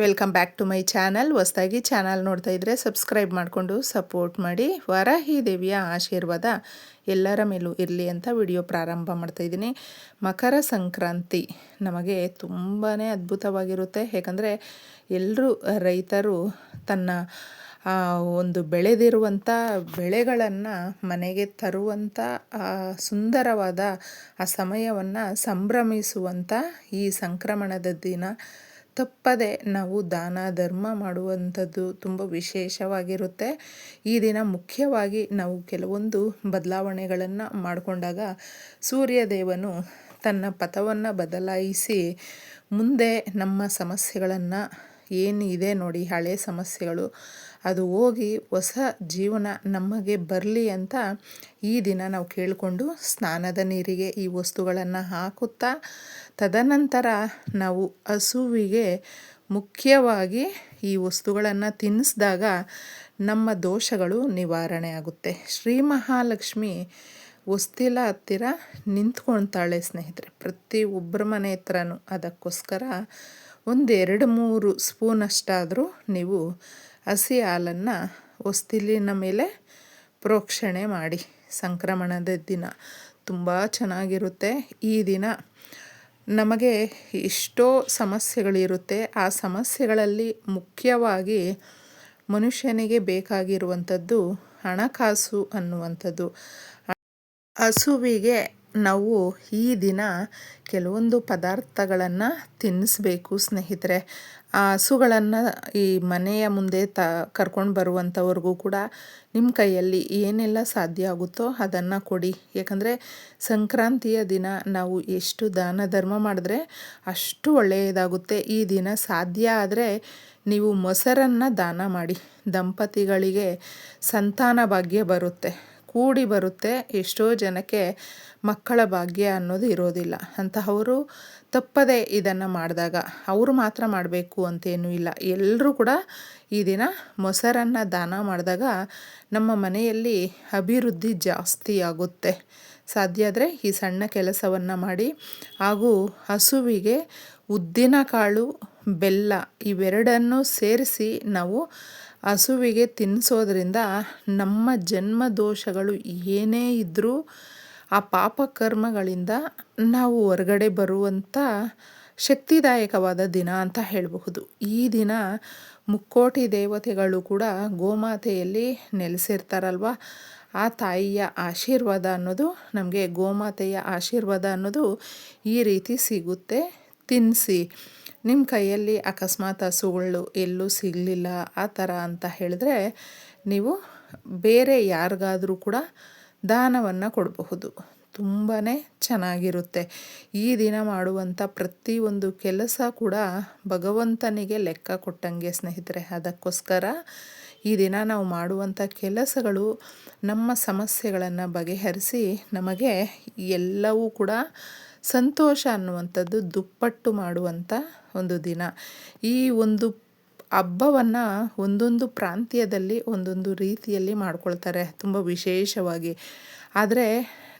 Welcome back to my channel ಹೊಸ್ದಾಗಿ channel ನೋಡ್ತಾ ಇದ್ದರೆ ಸಬ್ಸ್ಕ್ರೈಬ್ ಮಾಡಿಕೊಂಡು ಸಪೋರ್ಟ್ ಮಾಡಿ. ವರಾಹಿ ದೇವಿಯ ಆಶೀರ್ವಾದ ಎಲ್ಲರ ಮೇಲೂ ಇರಲಿ ಅಂತ ವಿಡಿಯೋ ಪ್ರಾರಂಭ ಮಾಡ್ತಾ ಇದ್ದೀನಿ. ಮಕರ ಸಂಕ್ರಾಂತಿ ನಮಗೆ ತುಂಬಾ ಅದ್ಭುತವಾಗಿರುತ್ತೆ. ಯಾಕಂದರೆ ಎಲ್ಲರೂ ರೈತರು ತನ್ನ ಒಂದು ಬೆಳೆದಿರುವಂಥ ಬೆಳೆಗಳನ್ನು ಮನೆಗೆ ತರುವಂಥ ಸುಂದರವಾದ, ಆ ಸಮಯವನ್ನು ಸಂಭ್ರಮಿಸುವಂಥ ಈ ಸಂಕ್ರಮಣದ ದಿನ. ತಪ್ಪದೆ ನಾವು ದಾನ, ಧರ್ಮ ಮಾಡುವಂಥದ್ದು ತುಂಬ ವಿಶೇಷವಾಗಿರುತ್ತೆ. ಈ ದಿನ ಮುಖ್ಯವಾಗಿ ನಾವು ಕೆಲವೊಂದು ಬದಲಾವಣೆಗಳನ್ನು ಮಾಡಿಕೊಂಡಾಗ ಸೂರ್ಯದೇವನು ತನ್ನ ಪಥವನ್ನು ಬದಲಾಯಿಸಿ ಮುಂದೆ ನಮ್ಮ ಸಮಸ್ಯೆಗಳನ್ನು ಏನಿದೆ ನೋಡಿ ಹಳೆ ಸಮಸ್ಯೆಗಳು. ಅದು ಹೋಗಿ ಹೊಸ ಜೀವನ ನಮಗೆ ಬರಲಿ ಅಂತ ಈ ದಿನ ನಾವು ಕೇಳಿಕೊಂಡು ಸ್ನಾನದ ನೀರಿಗೆ ಈ ವಸ್ತುಗಳನ್ನು ಹಾಕುತ್ತಾ, ತದನಂತರ ನಾವು ಹಸುವಿಗೆ ಮುಖ್ಯವಾಗಿ ಈ ವಸ್ತುಗಳನ್ನು ತಿನ್ನಿಸಿದಾಗ ನಮ್ಮ ದೋಷಗಳು ನಿವಾರಣೆ ಆಗುತ್ತೆ. ಶ್ರೀ ಮಹಾಲಕ್ಷ್ಮಿ ಹೊಸ್ತಿಲ ಹತ್ತಿರ ನಿಂತ್ಕೊಳ್ತಾಳೆ ಸ್ನೇಹಿತರೆ. ಪ್ರತಿ ಒಬ್ಬರ ಮನೆ ಹತ್ರನೂ. ಅದಕ್ಕೋಸ್ಕರ ಒಂದೆರಡು ಮೂರು ಸ್ಪೂನಷ್ಟಾದರೂ ನೀವು ಹಸಿ ಹಾಲನ್ನು ಹೊಸ್ತಿಲಿನ ಮೇಲೆ ಪ್ರೋಕ್ಷಣೆ ಮಾಡಿ. ಸಂಕ್ರಮಣದ ದಿನ ತುಂಬ ಚೆನ್ನಾಗಿರುತ್ತೆ. ಈ ದಿನ ನಮಗೆ ಎಷ್ಟೋ ಸಮಸ್ಯೆಗಳಿರುತ್ತೆ. ಆ ಸಮಸ್ಯೆಗಳಲ್ಲಿ ಮುಖ್ಯವಾಗಿ ಮನುಷ್ಯನಿಗೆ ಬೇಕಾಗಿರುವಂಥದ್ದು ಹಣಕಾಸು ಅನ್ನುವಂಥದ್ದು. ಹಸುವಿಗೆ ನಾವು ಈ ದಿನ ಕೆಲವೊಂದು ಪದಾರ್ಥಗಳನ್ನು ತಿನ್ನಿಸ್ಬೇಕು ಸ್ನೇಹಿತರೆ. ಆ ಹಸುಗಳನ್ನು ಈ ಮನೆಯ ಮುಂದೆ ತ, ಕರ್ಕೊಂಡು ಬರುವಂಥವ್ರಿಗೂ ಕೂಡ ನಿಮ್ಮ ಕೈಯಲ್ಲಿ ಏನೆಲ್ಲ ಸಾಧ್ಯ ಆಗುತ್ತೋ ಅದನ್ನು ಕೊಡಿ. ಯಾಕಂದರೆ ಸಂಕ್ರಾಂತಿಯ ದಿನ ನಾವು ಎಷ್ಟು ದಾನ ಧರ್ಮ ಮಾಡಿದ್ರೆ ಅಷ್ಟು ಒಳ್ಳೆಯದಾಗುತ್ತೆ. ಈ ದಿನ ಸಾಧ್ಯ ಆದರೆ ನೀವು ಮೊಸರನ್ನು ದಾನ ಮಾಡಿ. ದಂಪತಿಗಳಿಗೆ ಸಂತಾನ ಭಾಗ್ಯ ಬರುತ್ತೆ. ಕೂಡಿ ಬರುತ್ತೆ, ಎಷ್ಟೋ ಜನಕ್ಕೆ ಮಕ್ಕಳ ಭಾಗ್ಯ ಅನ್ನೋದು ಇರೋದಿಲ್ಲ. ಅಂತಹವರು ತಪ್ಪದೆ ಇದನ್ನು ಮಾಡಿದಾಗ ಅವರು ಮಾತ್ರ ಮಾಡಬೇಕು ಅಂತೇನೂ ಇಲ್ಲ. ಎಲ್ಲರೂ ಕೂಡ ಈ ದಿನ ಮೊಸರನ್ನು ದಾನ ಮಾಡಿದಾಗ ನಮ್ಮ ಮನೆಯಲ್ಲಿ ಅಭಿವೃದ್ಧಿ ಜಾಸ್ತಿ ಆಗುತ್ತೆ. ಸಾಧ್ಯ ಆದರೆ ಈ ಸಣ್ಣ ಕೆಲಸವನ್ನು ಮಾಡಿ, ಹಾಗೂ ಹಸುವಿಗೆ ಉದ್ದಿನ ಕಾಳು, ಬೆಲ್ಲ ಇವೆರಡನ್ನು ಸೇರಿಸಿ ನಾವು ಹಸುವಿಗೆ ತಿನ್ನಿಸೋದ್ರಿಂದ ನಮ್ಮ ಜನ್ಮ ದೋಷಗಳು ಏನೇ ಇದ್ದರೂ ಆ ಪಾಪಕರ್ಮಗಳಿಂದ ನಾವು ಹೊರಗಡೆ ಬರುವಂಥ ಶಕ್ತಿದಾಯಕವಾದ ದಿನ ಅಂತ ಹೇಳಬಹುದು. ಈ ದಿನ ಮುಕ್ಕೋಟಿ ದೇವತೆಗಳು ಕೂಡ ಗೋಮಾತೆಯಲ್ಲಿ ನೆಲೆಸಿರ್ತಾರಲ್ವ? ಆ ತಾಯಿಯ ಆಶೀರ್ವಾದ ಅನ್ನೋದು ನಮಗೆ ಗೋಮಾತೆಯ ಆಶೀರ್ವಾದ ಅನ್ನೋದು ಈ ರೀತಿ ಸಿಗುತ್ತೆ. ತಿನ್ನಿಸಿ ನಿಮ್ಮ ಕೈಯಲ್ಲಿ ಅಕಸ್ಮಾತ್ ಹಸುಗಳು ಎಲ್ಲೂ ಸಿಗಲಿಲ್ಲ. ಆ ಥರ ಅಂತ ಹೇಳಿದ್ರೆ ನೀವು ಬೇರೆ ಯಾರಿಗಾದರೂ ಕೂಡ ದಾನವನ್ನು ಕೊಡಬಹುದು. ತುಂಬಾ ಚೆನ್ನಾಗಿರುತ್ತೆ. ಈ ದಿನ ಮಾಡುವಂಥ ಪ್ರತಿಯೊಂದು ಕೆಲಸ ಕೂಡ ಭಗವಂತನಿಗೆ ಲೆಕ್ಕ ಕೊಟ್ಟಂಗೆ ಸ್ನೇಹಿತರೆ. ಅದಕ್ಕೋಸ್ಕರ ಈ ದಿನ ನಾವು ಮಾಡುವಂಥ ಕೆಲಸಗಳು ನಮ್ಮ ಸಮಸ್ಯೆಗಳನ್ನು ಬಗೆಹರಿಸಿ ನಮಗೆ ಎಲ್ಲವೂ ಕೂಡ ಸಂತೋಷ ಅನ್ನುವಂಥದ್ದು ದುಪ್ಪಟ್ಟು ಮಾಡುವಂಥ ಒಂದು ದಿನ. ಈ ಒಂದು ಹಬ್ಬವನ್ನು ಒಂದೊಂದು ಪ್ರಾಂತ್ಯದಲ್ಲಿ, ಒಂದೊಂದು ರೀತಿಯಲ್ಲಿ ಮಾಡ್ಕೊಳ್ತಾರೆ ತುಂಬ ವಿಶೇಷವಾಗಿ. ಆದರೆ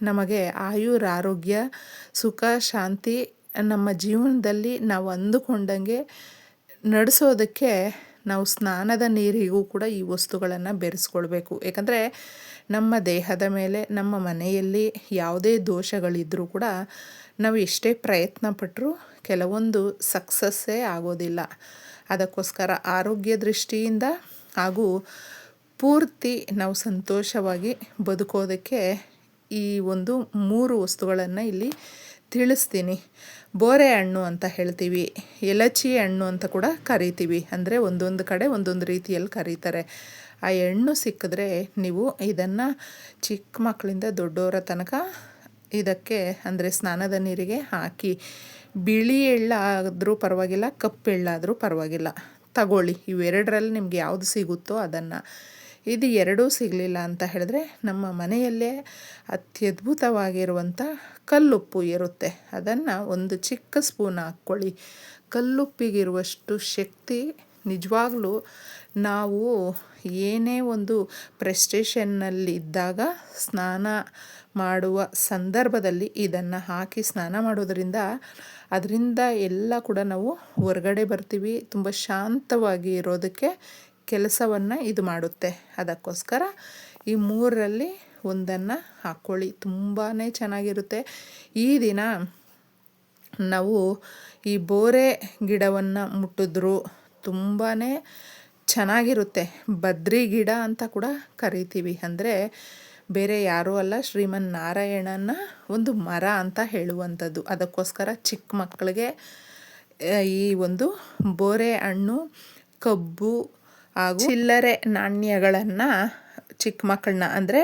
ನಮಗೆ ಆಯುರ್ ಆರೋಗ್ಯ, ಸುಖ, ಶಾಂತಿ ನಮ್ಮ ಜೀವನದಲ್ಲಿ ನಾವು ಅಂದುಕೊಂಡಂಗೆ ನಡೆಸೋದಕ್ಕೆ ನಾವು ಸ್ನಾನದ ನೀರಿಗೂ ಕೂಡ ಈ ವಸ್ತುಗಳನ್ನು ಬೆರೆಸ್ಕೊಳ್ಬೇಕು. ಯಾಕಂದರೆ ನಮ್ಮ ದೇಹದ ಮೇಲೆ, ನಮ್ಮ ಮನೆಯಲ್ಲಿ ಯಾವುದೇ ದೋಷಗಳಿದ್ದರೂ ಕೂಡ ನಾವು ಎಷ್ಟೇ ಪ್ರಯತ್ನ ಪಟ್ಟರೂ ಕೆಲವೊಂದು ಸಕ್ಸಸ್ಸೇ ಆಗೋದಿಲ್ಲ. ಅದಕ್ಕೋಸ್ಕರ ಆರೋಗ್ಯ ದೃಷ್ಟಿಯಿಂದ ಹಾಗೂ ಪೂರ್ತಿ ನಾವು ಸಂತೋಷವಾಗಿ ಬದುಕೋದಕ್ಕೆ ಈ ಒಂದು ಮೂರು ವಸ್ತುಗಳನ್ನು ಇಲ್ಲಿ ತಿಳಿಸ್ತೀನಿ. ಬೋರೆ ಹಣ್ಣು ಅಂತ ಹೇಳ್ತೀವಿ, ಎಲಚಿ ಹಣ್ಣು ಅಂತ ಕೂಡ ಕರಿತೀವಿ. ಅಂದರೆ ಒಂದೊಂದು ಕಡೆ ಒಂದೊಂದು ರೀತಿಯಲ್ಲಿ ಕರೀತಾರೆ. ಆ ಹಣ್ಣು ಸಿಕ್ಕಿದ್ರೆ ನೀವು ಇದನ್ನು ಚಿಕ್ಕ ಮಕ್ಕಳಿಂದ ದೊಡ್ಡವರ ತನಕ ಇದಕ್ಕೆ ಅಂದರೆ ಸ್ನಾನದ ನೀರಿಗೆ ಹಾಕಿ. ಬಿಳಿ ಎಳ್ಳಾದರೂ ಪರವಾಗಿಲ್ಲ, ಕಪ್ಪು ಎಳ್ಳಾದರೂ ಪರವಾಗಿಲ್ಲ. ತಗೊಳ್ಳಿ, ಇವೆರಡರಲ್ಲಿ ನಿಮ್ಗೆ ಯಾವುದು ಸಿಗುತ್ತೋ ಅದನ್ನು. ಇದು ಎರಡೂ ಸಿಗಲಿಲ್ಲ ಅಂತ ಹೇಳಿದ್ರೆ ನಮ್ಮ ಮನೆಯಲ್ಲೇ ಅತ್ಯದ್ಭುತವಾಗಿರುವಂಥ ಕಲ್ಲುಪ್ಪು ಇರುತ್ತೆ. ಅದನ್ನು ಒಂದು ಚಿಕ್ಕ ಸ್ಪೂನ್ ಹಾಕ್ಕೊಳ್ಳಿ. ಕಲ್ಲುಪ್ಪಿಗಿರುವಷ್ಟು ಶಕ್ತಿ ನಿಜವಾಗ್ಲೂ ನಾವು ಏನೇ ಒಂದು ಪ್ರೆಸ್ಟೇಷನ್ನಲ್ಲಿದ್ದಾಗ ಸ್ನಾನ ಮಾಡುವ ಸಂದರ್ಭದಲ್ಲಿ ಇದನ್ನು ಹಾಕಿ ಸ್ನಾನ ಮಾಡೋದರಿಂದ ಅದರಿಂದ ಎಲ್ಲ ಕೂಡ ನಾವು ಹೊರಗಡೆ ಬರ್ತೀವಿ, ತುಂಬ ಶಾಂತವಾಗಿ ಇರೋದಕ್ಕೆ ಕೆಲಸವನ್ನು ಇದು ಮಾಡುತ್ತೆ. ಅದಕ್ಕೋಸ್ಕರ ಈ ಮೂರರಲ್ಲಿ ಒಂದನ್ನು ಹಾಕ್ಕೊಳ್ಳಿ. ತುಂಬಾ ಚೆನ್ನಾಗಿರುತ್ತೆ. ಈ ದಿನ ನಾವು ಈ ಬೋರೆ ಗಿಡವನ್ನು ಮುಟ್ಟಿದ್ರು ತುಂಬಾ ಚೆನ್ನಾಗಿರುತ್ತೆ. ಬದ್ರಿ ಗಿಡ ಅಂತ ಕೂಡ ಕರಿತೀವಿ. ಅಂದರೆ ಬೇರೆ ಯಾರೂ ಅಲ್ಲ, ಶ್ರೀಮನ್ ನಾರಾಯಣನ ಒಂದು ಮರ ಅಂತ ಹೇಳುವಂಥದ್ದು. ಅದಕ್ಕೋಸ್ಕರ ಚಿಕ್ಕ ಮಕ್ಕಳಿಗೆ ಈ ಒಂದು ಬೋರೆ ಹಣ್ಣು, ಕಬ್ಬು ಹಾಗೂ ಚಿಲ್ಲರೆ ನಾಣ್ಯಗಳನ್ನು ಚಿಕ್ಕ ಮಕ್ಕಳನ್ನ, ಅಂದರೆ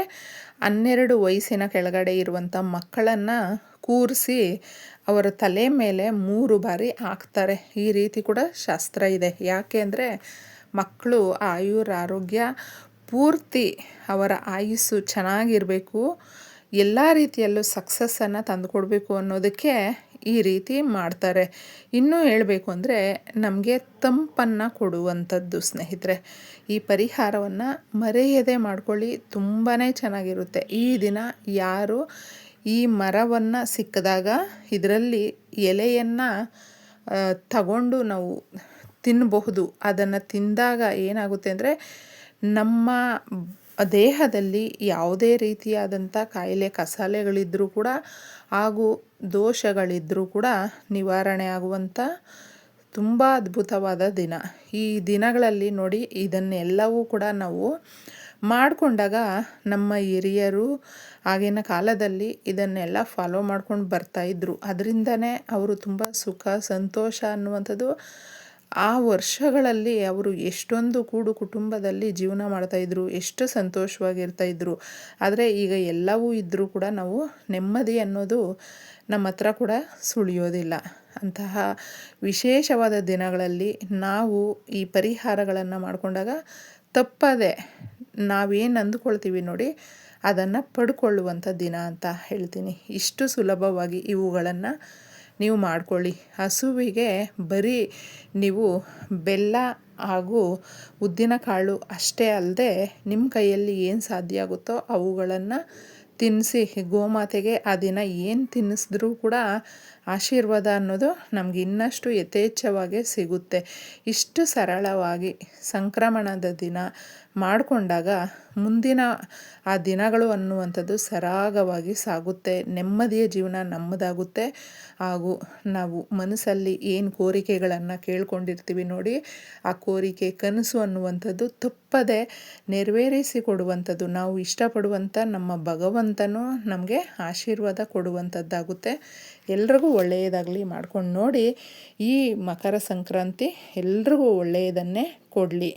ಹನ್ನೆರಡು ವಯಸ್ಸಿನ ಕೆಳಗಡೆ ಇರುವಂಥ ಮಕ್ಕಳನ್ನು ಕೂರಿಸಿ ಅವರ ತಲೆ ಮೇಲೆ ಮೂರು ಬಾರಿ ಹಾಕ್ತಾರೆ. ಈ ರೀತಿ ಕೂಡ ಶಾಸ್ತ್ರ ಇದೆ. ಯಾಕೆ ಅಂದರೆ ಮಕ್ಕಳು ಆಯುರ್ ಆರೋಗ್ಯ ಪೂರ್ತಿ ಅವರ ಆಯುಸ್ಸು ಚೆನ್ನಾಗಿರಬೇಕು, ಎಲ್ಲ ರೀತಿಯಲ್ಲೂ ಸಕ್ಸಸ್ಸನ್ನು ತಂದುಕೊಡ್ಬೇಕು ಅನ್ನೋದಕ್ಕೆ ಈ ರೀತಿ ಮಾಡ್ತಾರೆ. ಇನ್ನೂ ಹೇಳಬೇಕು ಅಂದರೆ ನಮಗೆ ತಂಪನ್ನು ಕೊಡುವಂಥದ್ದು ಸ್ನೇಹಿತರೆ. ಈ ಪರಿಹಾರವನ್ನು ಮರೆಯದೆ ಮಾಡ್ಕೊಳ್ಳಿ ತುಂಬಾ ಚೆನ್ನಾಗಿರುತ್ತೆ. ಈ ದಿನ ಯಾರು ಈ ಮರವನ್ನು ಸಿಕ್ಕಿದಾಗ ಇದರಲ್ಲಿ ಎಲೆಯನ್ನು ತಗೊಂಡು ನಾವು ತಿನ್ನಬಹುದು ಅದನ್ನು ತಿಂದಾಗ ಏನಾಗುತ್ತೆ ಅಂದರೆ ನಮ್ಮ ದೇಹದಲ್ಲಿ ಯಾವುದೇ ರೀತಿಯಾದಂಥ ಕಾಯಿಲೆ ಕಸಾಲೆಗಳಿದ್ದರೂ ಕೂಡ ಹಾಗೂ ದೋಷಗಳಿದ್ದರೂ ಕೂಡ ನಿವಾರಣೆ ಆಗುವಂಥ ತುಂಬ ಅದ್ಭುತವಾದ ದಿನ. ಈ ದಿನಗಳಲ್ಲಿ ನೋಡಿ ಇದನ್ನೆಲ್ಲವೂ ಕೂಡ ನಾವು ಮಾಡಿಕೊಂಡಾಗ ನಮ್ಮ ಹಿರಿಯರು ಆಗಿನ ಕಾಲದಲ್ಲಿ ಇದನ್ನೆಲ್ಲ ಫಾಲೋ ಮಾಡ್ಕೊಂಡು ಬರ್ತಾಯಿದ್ರು ಅದರಿಂದನೇ ಅವರು ತುಂಬ ಸುಖ, ಸಂತೋಷ ಅನ್ನುವಂಥದ್ದು ಆ ವರ್ಷಗಳಲ್ಲಿ ಅವರು ಎಷ್ಟೊಂದು ಕೂಡು ಕುಟುಂಬದಲ್ಲಿ ಜೀವನ ಮಾಡ್ತಾಯಿದ್ರು ಎಷ್ಟು ಸಂತೋಷವಾಗಿರ್ತಾಯಿದ್ರು ಆದರೆ ಈಗ ಎಲ್ಲವೂ ಇದ್ದರೂ ಕೂಡ ನಾವು ನೆಮ್ಮದಿ ಅನ್ನೋದು ನಮ್ಮ ಹತ್ರ ಕೂಡ ಸುಳಿಯೋದಿಲ್ಲ. ಅಂತಹ ವಿಶೇಷವಾದ ದಿನಗಳಲ್ಲಿ ನಾವು ಈ ಪರಿಹಾರಗಳನ್ನು ಮಾಡಿಕೊಂಡಾಗ ತಪ್ಪದೆ ನಾವೇನು ಅಂದುಕೊಳ್ತೀವಿ ನೋಡಿ, ಅದನ್ನು ಪಡ್ಕೊಳ್ಳುವಂಥ ದಿನ ಅಂತ ಹೇಳ್ತೀನಿ. ಇಷ್ಟು ಸುಲಭವಾಗಿ ಇವುಗಳನ್ನು ನೀವು ಮಾಡ್ಕೊಳ್ಳಿ. ಹಸುವಿಗೆ ಬರೀ ನೀವು ಬೆಲ್ಲ ಹಾಗೂ ಉದ್ದಿನಕಾಳು ಅಷ್ಟೇ ಅಲ್ಲದೆ ನಿಮ್ಮ ಕೈಯಲ್ಲಿ ಏನು ಸಾಧ್ಯ ಆಗುತ್ತೋ ಅವುಗಳನ್ನು ತಿನ್ನಿಸಿ ಗೋಮಾತೆಗೆ ಆ ದಿನ ಏನು ತಿನ್ನಿಸಿದ್ರೂ ಕೂಡ ಆಶೀರ್ವಾದ ಅನ್ನೋದು ನಮ್ಗೆ ಇನ್ನಷ್ಟು ಯಥೇಚ್ಛವಾಗಿ ಸಿಗುತ್ತೆ. ಇಷ್ಟು ಸರಳವಾಗಿ ಸಂಕ್ರಮಣದ ದಿನ ಮಾಡಿಕೊಂಡಾಗ ಮುಂದಿನ ಆ ದಿನಗಳು ಅನ್ನುವಂಥದ್ದು ಸರಾಗವಾಗಿ ಸಾಗುತ್ತೆ. ನೆಮ್ಮದಿಯ ಜೀವನ ನಮ್ಮದಾಗುತ್ತೆ. ಹಾಗೂ ನಾವು ಮನಸ್ಸಲ್ಲಿ ಏನು ಕೋರಿಕೆಗಳನ್ನು ಕೇಳ್ಕೊಂಡಿರ್ತೀವಿ ನೋಡಿ, ಆ ಕೋರಿಕೆ ಕನಸು ಅನ್ನುವಂಥದ್ದು ತಪ್ಪದೆ ನೆರವೇರಿಸಿ ಕೊಡುವಂಥದ್ದು, ನಾವು ಇಷ್ಟಪಡುವಂಥ ನಮ್ಮ ಭಗವಂತನೂ ನಮಗೆ ಆಶೀರ್ವಾದ ಕೊಡುವಂಥದ್ದಾಗುತ್ತೆ. ಎಲ್ರಿಗೂ ಒಳ್ಳೆಯದಾಗಲಿ ಮಾಡ್ಕೊಂಡು ನೋಡಿ ಈ ಮಕರ ಸಂಕ್ರಾಂತಿ ಎಲ್ರಿಗೂ ಒಳ್ಳೆಯದನ್ನೇ ಕೊಡಲಿ.